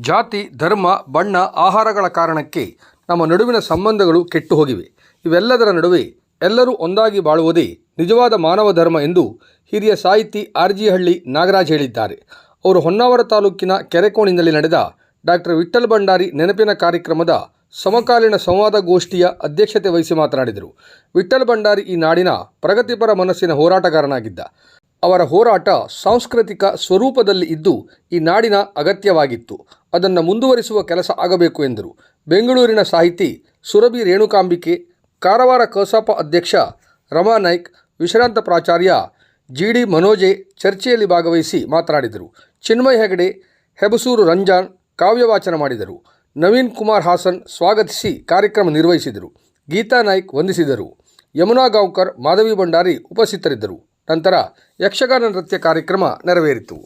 ಜಾತಿ, ಧರ್ಮ, ಬಣ್ಣ, ಆಹಾರಗಳ ಕಾರಣಕ್ಕೆ ನಮ್ಮ ನಡುವಿನ ಸಂಬಂಧಗಳು ಕೆಟ್ಟು ಹೋಗಿವೆ ಇವೆಲ್ಲದರ ನಡುವೆ ಎಲ್ಲರೂ ಒಂದಾಗಿ ಬಾಳುವುದೇ ನಿಜವಾದ ಮಾನವ ಧರ್ಮ ಎಂದು ಹಿರಿಯ ಸಾಹಿತಿ ಆರ್ಜಿಹಳ್ಳಿ ನಾಗರಾಜ್ ಹೇಳಿದ್ದಾರೆ. ಅವರು ಹೊನ್ನಾವರ ತಾಲೂಕಿನ ಕೆರೆಕೋಣಿನಲ್ಲಿ ನಡೆದ ಡಾಕ್ಟರ್ ವಿಠಲ್ ಭಂಡಾರಿ ನೆನಪಿನ ಕಾರ್ಯಕ್ರಮದ ಸಮಕಾಲೀನ ಸಂವಾದ ಗೋಷ್ಠಿಯ ಅಧ್ಯಕ್ಷತೆ ವಹಿಸಿ ಮಾತನಾಡಿದರು. ವಿಠಲ್ ಭಂಡಾರಿ ಈ ನಾಡಿನ ಪ್ರಗತಿಪರ ಮನಸ್ಸಿನ ಹೋರಾಟಗಾರನಾಗಿದ್ದ. ಅವರ ಹೋರಾಟ ಸಾಂಸ್ಕೃತಿಕ ಸ್ವರೂಪದಲ್ಲಿ ಇದ್ದು ಈ ನಾಡಿನ ಅಗತ್ಯವಾಗಿತ್ತು. ಅದನ್ನು ಮುಂದುವರಿಸುವ ಕೆಲಸ ಆಗಬೇಕು ಎಂದರು. ಬೆಂಗಳೂರಿನ ಸಾಹಿತಿ ಸುರಭಿ ರೇಣುಕಾಂಬಿಕೆ, ಕಾರವಾರ ಕಸಾಪ ಅಧ್ಯಕ್ಷ ರಮಾ ನಾಯ್ಕ್, ವಿಶ್ರಾಂತ ಪ್ರಾಚಾರ್ಯ ಜಿ ಡಿ ಮನೋಜೆ ಚರ್ಚೆಯಲ್ಲಿ ಭಾಗವಹಿಸಿ ಮಾತನಾಡಿದರು. ಚಿನ್ಮಯ್ ಹೆಗಡೆ, ಹೆಬಸೂರು ರಂಜಾನ್ ಕಾವ್ಯವಾಚನ ಮಾಡಿದರು. ನವೀನ್ ಕುಮಾರ್ ಹಾಸನ್ ಸ್ವಾಗತಿಸಿ ಕಾರ್ಯಕ್ರಮ ನಿರ್ವಹಿಸಿದರು. ಗೀತಾ ನಾಯ್ಕ್ ವಂದಿಸಿದರು. ಯಮುನಾ ಗಾಂವ್ಕರ್, ಮಾಧವಿ ಭಂಡಾರಿ ಉಪಸ್ಥಿತರಿದ್ದರು. ನಂತರ ಯಕ್ಷಗಾನ ನೃತ್ಯ ಕಾರ್ಯಕ್ರಮ ನೆರವೇರಿತು.